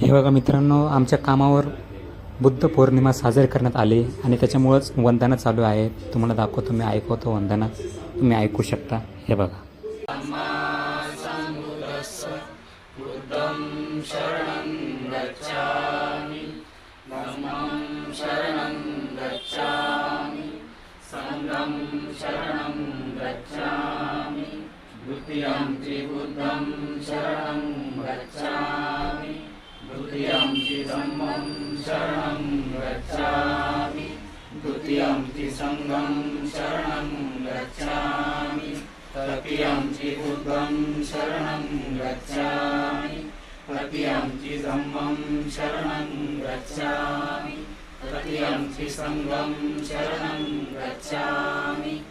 हे बघा मित्रांनो आमच्या कामावर बुद्ध पौर्णिमा साजरी करण्यात आली आणि त्याच्यामुळंच वंदना चालू आहे. तुम्हाला दाखवतो मी ऐकवतो वंदना. तुम्ही ऐकू शकता. हे बघा. यां धं शरणं गच्छामि। द्वितीयं हि सङ्गं शरणं गच्छामि। तृतीयं हि चिवं शरणं गच्छामि। तृतीयं हि धम्मं शरणं गच्छामि। तृतीयं हि सङ्गं शरणं गच्छामि।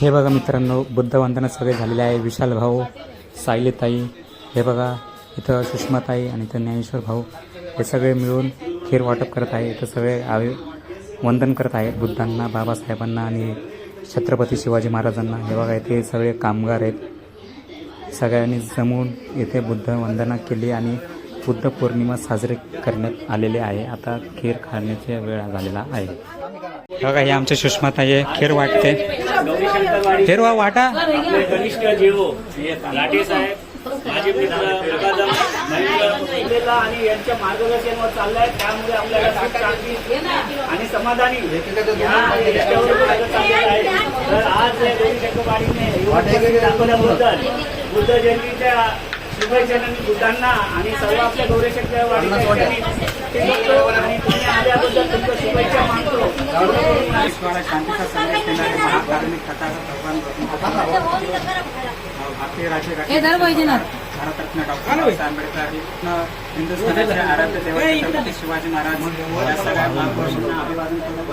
हे बघा मित्रांनो बुद्ध वंदना सगळे झालेले आहे. विशाल भाऊ सायलीताई हे बघा इथं सुषमाताई आणि इथं ज्ञानेश्वर भाऊ हे सगळे मिळून खीर वाटप करत आहे. इथं सगळे आवे वंदन करत आहेत बुद्धांना बाबासाहेबांना आणि छत्रपती शिवाजी महाराजांना. हे बघा इथे सगळे कामगार आहेत. सगळ्यांनी जमून इथे बुद्ध वंदना केली आणि बुद्ध पौर्णिमा साजरी करण्यात आलेली आहे. आता खीर खाण्याचा वेळ झालेला आहे. बघा हे आमचे सुषमाताई आहे खेर वाटते. खेर वा वाटा. आपले कनिष्ठ लाटे साहेब माझे मित्र आणि यांच्या मार्गदर्शनावर चाललंय. त्यामुळे आपल्याला आणि समाधानी या चाललेला आहे. तर आज या शंकरवाडीने दाखवल्याबद्दल बुद्ध जयंतीच्या शुभेच्छा बुद्धांना आणि सर्व आपल्या गौरीशंकर आल्याबद्दल तुमच्या शुभेच्छा मानतो शांतीचा संदेश देणारे भगवान भारतीय राज्य भारतरत्न डॉक्टर बाबासाहेब आंबेडकर हिंदुस्थानाचे आराध्य शिवाजी महाराज या सगळ्या महापुरुषांना अभिवादन करून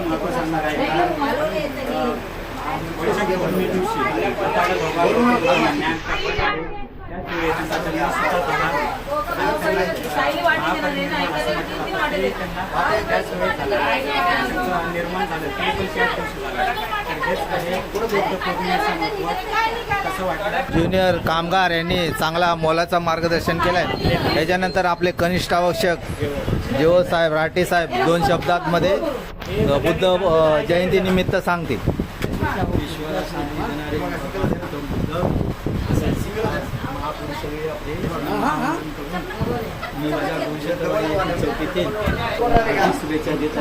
महत्त्व सांगणार आहे वैशाख दिवशी भगवान ज्ञान निर्माण झालं. पण ज्युनियर कामगार यांनी चांगला मोलाचं मार्गदर्शन केलं आहे त्याच्यानंतर आपले कनिष्ठ आवश्यक जेओ साहेब राठे साहेब दोन शब्दांमध्ये बुद्ध जयंतीनिमित्त सांगतील. मी माझ्या शुभेच्छा देत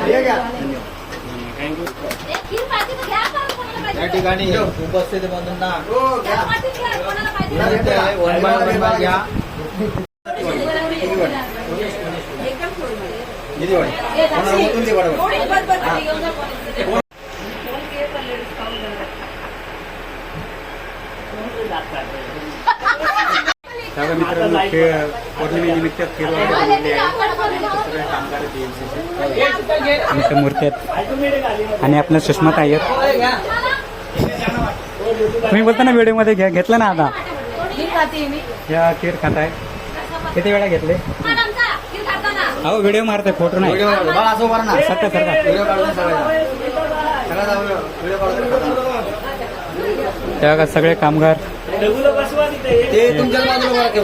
या ठिकाणी उपस्थित बंधूंना विनंती आहे वन बाय त्याला मित्रांनो खेळ पौर्णिमेनिमित्त खेळ आहे. कामगार आमच्या मूर्ती आहेत आणि आपल्या सुषमात आहेत. तुम्ही बोलता ना व्हिडिओमध्ये घ्या घेतलं ना आता? खाते या खीर खाताय. किती वेळा घेतले? अहो व्हिडिओ मारताय फोटो नाही. सत्य त्या बघा सगळे कामगार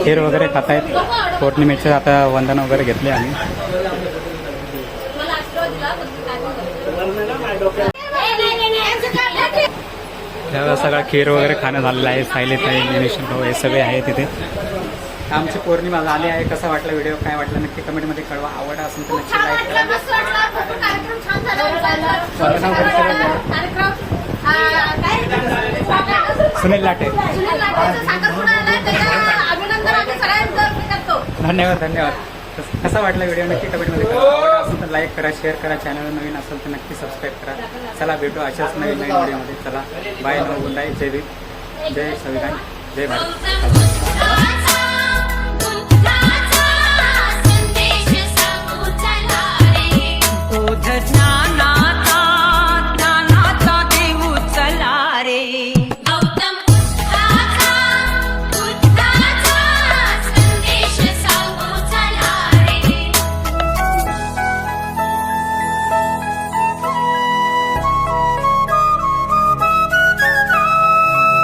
खीर वगैरे खातायत. पौर्णिमेचे आता वंदन वगैरे घेतले आम्ही. सगळा खीर वगैरे खाणं झालेलं आहे ज्ञानेश्वर भाऊ हे सगळे आहे तिथे आमची पौर्णिमा झाली आहे. कसा वाटला व्हिडिओ काय वाटला? नक्की कमेंटमध्ये कळवा. आवड असेल तर नक्की लाईक करा. सुनील लाटे. धन्यवाद धन्यवाद. कस- वाटला व्हिडिओ नक्की कमेंटमध्ये करा असेल तर लाईक करा शेअर करा. चॅनल नवीन असेल तर नक्की सबस्क्राईब करा. चला भेटू अशाच नवीन नवीन व्हिडिओमध्ये चला. बाय नव गुंडाई जय भीम. जय संविधान. जय भारत.